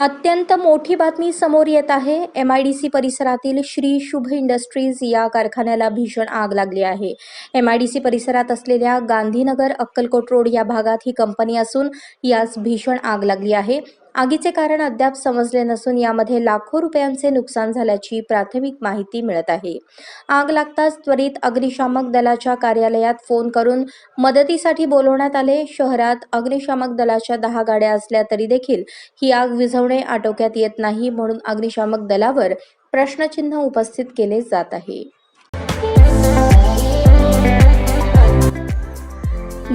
अत्यंत मोठी बातमी समोर येत आहे. एम आय डी सी परिसरातील श्री शुभ इंडस्ट्रीज या कारखान्याला भीषण आग लागली आहे. एम आय डी सी परिसरात असलेल्या गांधीनगर अक्कलकोट रोड या भागात ही कंपनी असून यास भीषण आग लागली आहे. आगीचे कारण अद्याप समजले नसून यामध्ये लाखो रुपयांचे नुकसान झाल्याची प्राथमिक माहिती मिळत आहे. आग लागताच त्वरित अग्निशामक दलाच्या कार्यालयात फोन करून मदतीसाठी बोलवण्यात आले. शहरात अग्निशामक दलाच्या दहा गाड्या असल्या तरी देखील ही आग विझवणे आटोक्यात येत नाही म्हणून अग्निशामक दलावर प्रश्नचिन्ह उपस्थित केले जात आहे.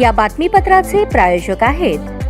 या बातमीपत्राचे प्रायोजक आहेत